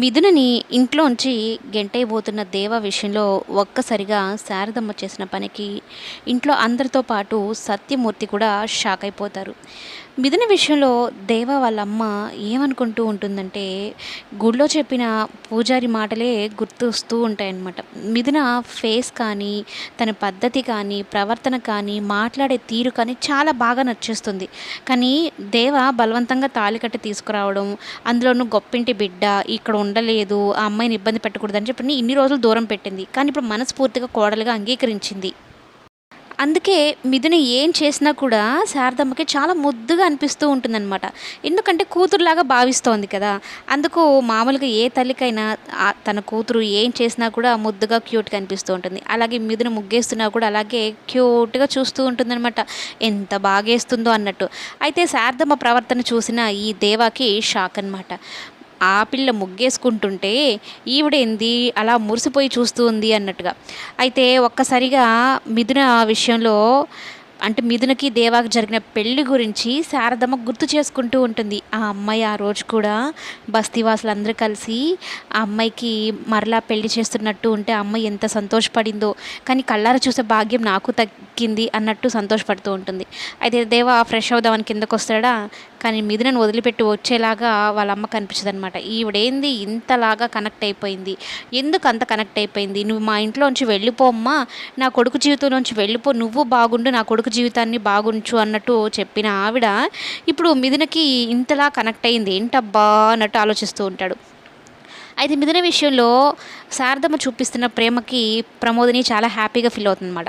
మిథునని ఇంట్లోంచి గెంటైపోతున్న దేవ విషయంలో ఒక్కసారిగా శారదమ్మ చేసిన పనికి ఇంట్లో అందరితో పాటు సత్యమూర్తి కూడా షాక్ అయిపోతారు. మిథున విషయంలో దేవ వాళ్ళ అమ్మ ఏమనుకుంటూ ఉంటుందంటే గుడిలో చెప్పిన పూజారి మాటలే గుర్తొస్తూ ఉంటాయన్నమాట. మిథున ఫేస్ కానీ తన పద్ధతి కానీ ప్రవర్తన కానీ మాట్లాడే తీరు కానీ చాలా బాగా నచ్చేస్తుంది. కానీ దేవ బలవంతంగా తాళికట్టి తీసుకురావడం అందులోనూ గొప్పింటి బిడ్డ ఇక్కడ ఉండలేదు ఆ అమ్మాయిని ఇబ్బంది పెట్టకూడదని చెప్పి ఇన్ని రోజులు దూరం పెట్టింది. కానీ ఇప్పుడు మనస్ఫూర్తిగా కోడలుగా అంగీకరించింది. అందుకే మిథున ఏం చేసినా కూడా శారదమ్మకి చాలా ముద్దుగా అనిపిస్తూ ఉంటుందన్నమాట. ఎందుకంటే కూతురులాగా భావిస్తోంది కదా. అందుకు మామూలుగా ఏ తల్లికైనా తన కూతురు ఏం చేసినా కూడా ముద్దుగా క్యూట్గా అనిపిస్తూ ఉంటుంది. అలాగే మిథున ముగ్గేస్తున్నా కూడా అలాగే క్యూట్గా చూస్తూ ఉంటుందన్నమాట. ఎంత బాగేస్తుందో అన్నట్టు. అయితే శారదమ్మ ప్రవర్తన చూసిన ఈ దేవాకి షాక్ అనమాట ఆ పిల్ల ముగ్గేసుకుంటుంటే ఈవిడేంది? అలా మురిసిపోయి చూస్తూ ఉంది అన్నట్టుగా. అయితే ఒక్కసారిగా మిథున విషయంలో అంటే మిథునకి దేవాకి జరిగిన పెళ్ళి గురించి శారదమ్మ గుర్తు చేసుకుంటూ ఉంటుంది. ఆ అమ్మాయి ఆ రోజు కూడా బస్తీవాసులందరూ కలిసి ఆ అమ్మాయికి మరలా పెళ్ళి చేస్తున్నట్టు ఉంటే ఆ అమ్మాయి ఎంత సంతోషపడిందో కానీ కళ్ళారా చూసే భాగ్యం నాకు తగ్గింది అన్నట్టు సంతోషపడుతూ ఉంటుంది. అయితే దేవా ఫ్రెష్ అవుదామని కిందకు వస్తాడా? కానీ మిథునను వదిలిపెట్టి వచ్చేలాగా వాళ్ళ అమ్మ కనిపించదు అనమాట ఈవిడేంది? ఇంతలాగా కనెక్ట్ అయిపోయింది. ఎందుకు అంత కనెక్ట్ అయిపోయింది? నువ్వు మా ఇంట్లోంచి వెళ్ళిపోమ్మా నా కొడుకు జీవితంలోంచి వెళ్ళిపో. నువ్వు బాగుండు నా కొడుకు జీవితాన్ని బాగుంచు అన్నట్టు చెప్పిన ఆవిడ ఇప్పుడు మిథునకి ఇంతలా కనెక్ట్ అయింది. ఏంటబ్బా అన్నట్టు ఆలోచిస్తూ ఉంటాడు. అయితే మిథున విషయంలో శారదమ్మ చూపిస్తున్న ప్రేమకి ప్రమోదిని చాలా హ్యాపీగా ఫీల్ అవుతుంది అనమాట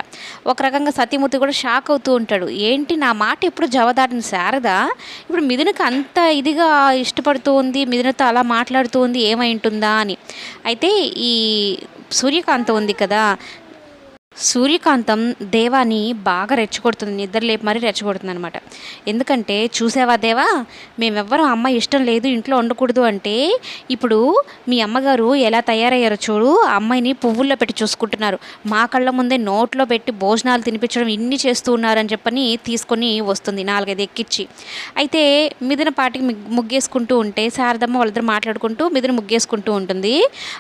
ఒక రకంగా సత్యమూర్తి కూడా షాక్ అవుతూ ఉంటాడు. ఏంటి నా మాట ఎప్పుడు జవదాటిన శారద? ఇప్పుడు మిథునకి అంత ఇదిగా ఇష్టపడుతూ ఉంది మిథునతో అలా మాట్లాడుతూ ఉంది ఏమై ఉంటుందా అని. అయితే ఈ సూర్యకాంత ఉంది కదా సూర్యకాంతం దేవాని బాగా రెచ్చగొడుతుంది నిద్ర లేపు మరీ రెచ్చగొడుతుంది అనమాట ఎందుకంటే చూసావా దేవా మేమెవ్వరం అమ్మ ఇష్టం లేదు ఇంట్లో ఉండకూడదు అంటే ఇప్పుడు మీ అమ్మగారు ఎలా తయారయ్యారో చూడు ఆ అమ్మాయిని పువ్వుల్లో పెట్టి చూసుకుంటున్నారు. మా కళ్ళ ముందే నోట్లో పెట్టి భోజనాలు తినిపించడం ఇన్ని చేస్తూ ఉన్నారని చెప్పని తీసుకొని వస్తుంది నాలుగైదు ఎక్కిచ్చి. అయితే మిదిన పాటికి ముగ్గేసుకుంటూ ఉంటే శారదమ్మ వాళ్ళిద్దరు మాట్లాడుకుంటూ మిదిన ముగ్గేసుకుంటూ ఉంటుంది.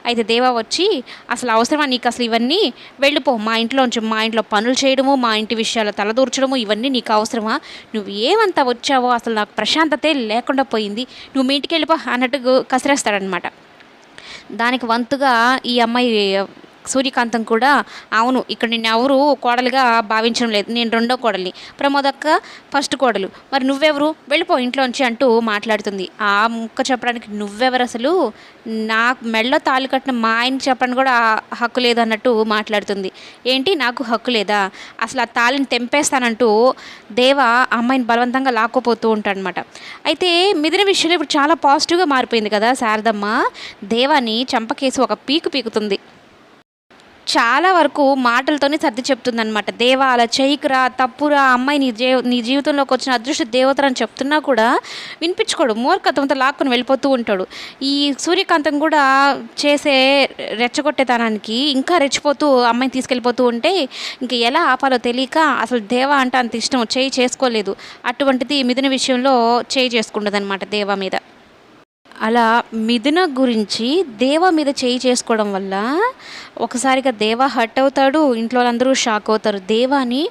అయితే దేవా వచ్చి అసలు అవసరమా నీకు అసలు ఇవన్నీ? వెళ్ళిపో మా ఇంట్లోంచి మా ఇంట్లో పనులు చేయడము మా ఇంటి విషయాలు తలదూర్చడము ఇవన్నీ నీకు అవసరమా? నువ్వు ఏమంతా వచ్చావో అసలు నాకు ప్రశాంతతే లేకుండా పోయింది. నువ్వు మీ ఇంటికి వెళ్ళిపో అన్నట్టు కసిరేస్తాడనమాట దానికి వంతుగా ఈ అమ్మాయి సూర్యకాంతం కూడా అవును ఇక్కడ నిన్ను ఎవరు కోడలుగా భావించడం లేదు. నేను రెండో కోడలి ప్రమోదక్క ఫస్ట్ కోడలు. మరి నువ్వెవరు? వెళ్ళిపో ఇంట్లోంచి అంటూ మాట్లాడుతుంది. ఆ ముక్క చెప్పడానికి నువ్వెవరు అసలు? నా మెళ్ళో తాళి కట్టిన మా ఆయన చెప్పడానికి కూడా హక్కు లేదు అన్నట్టు మాట్లాడుతుంది. ఏంటి? నాకు హక్కు లేదా? అసలు ఆ తాళిని తెంపేస్తానంటూ దేవ అమ్మాయిని బలవంతంగా లాక్కోపోతూ ఉంటాడనమాట. అయితే మిదిన విషయంలో ఇప్పుడు చాలా పాజిటివ్గా మారిపోయింది కదా శారదమ్మ. దేవాని చంపకేసి ఒక పీకు పీకుతుంది. చాలా వరకు మాటలతోనే సర్ది చెప్తుందనమాట దేవా అలా చేయకురా తప్పురా అమ్మాయి నీ జీ నీ జీవితంలోకి వచ్చిన అదృష్ట దేవతరని చెప్తున్నా కూడా వినిపించుకోడు. మూర్ఖత్వంతో లాక్కుని వెళ్ళిపోతూ ఉంటాడు. ఈ సూర్యకాంతం కూడా చేసే రెచ్చగొట్టేతనానికి ఇంకా రెచ్చిపోతూ అమ్మాయిని తీసుకెళ్ళిపోతూ ఉంటే ఇంక ఎలా ఆపాలో తెలియక అసలు దేవా అంటే అంత ఇష్టం చేయి చేసుకోలేదు. అటువంటిది మిథున విషయంలో చేయి చేసుకుంటుంది అనమాట దేవా మీద. అలా మిథున గురించి దేవ మీద చేయి చేసుకోవడం వల్ల ఒకసారిగా దేవ హర్ట్ అవుతాడు ఇంట్లో వాళ్ళందరూ షాక్ అవుతారు. దేవాని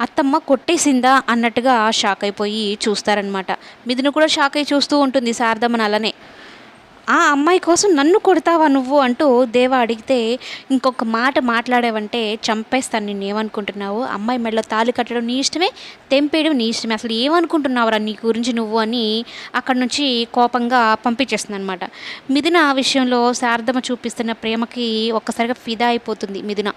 అత్తమ్మ కొట్టేసిందా అన్నట్టుగా షాక్ అయిపోయి చూస్తారనమాట మిథున కూడా షాక్ అయి చూస్తూ ఉంటుంది శారదమ్మని అలానే ఆ అమ్మాయి కోసం నన్ను కొడతావా నువ్వు అంటూ దేవ అడిగితే ఇంకొక మాట మాట్లాడావంటే చంపేస్తాను నిన్ను ఏమనుకుంటున్నావు? అమ్మాయి మెడలో తాళి కట్టడం నీ ఇష్టమే తెంపేయడం నీ ఇష్టమే అసలు ఏమనుకుంటున్నావురా నీ గురించి నువ్వు అని అక్కడి నుంచి కోపంగా పంపించేస్తుంది అనమాట మిథున ఆ విషయంలో శారదమ్మ చూపిస్తున్న ప్రేమకి ఒక్కసారిగా ఫిదా అయిపోతుంది మిథున.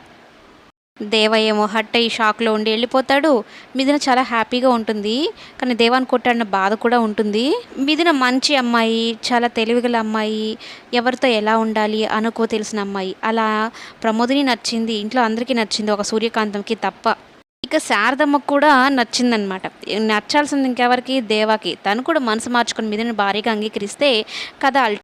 దేవ ఏమో హట్ అయ్యి షాక్లో ఉండి వెళ్ళిపోతాడు. మిథున చాలా హ్యాపీగా ఉంటుంది. కానీ దేవాన్ని కొట్టాడిన బాధ కూడా ఉంటుంది. మిథున మంచి అమ్మాయి చాలా తెలివిగల అమ్మాయి ఎవరితో ఎలా ఉండాలి అనుకో తెలిసిన అమ్మాయి. అలా ప్రమోదిని నచ్చింది ఇంట్లో అందరికీ నచ్చింది ఒక సూర్యకాంతంకి తప్ప. ఇక శారదమ్మకు కూడా నచ్చిందనమాట నచ్చాల్సింది ఇంకెవరికి? దేవాకి. తను కూడా మనసు మార్చుకుని మీదని భారీగా అంగీకరిస్తే కథ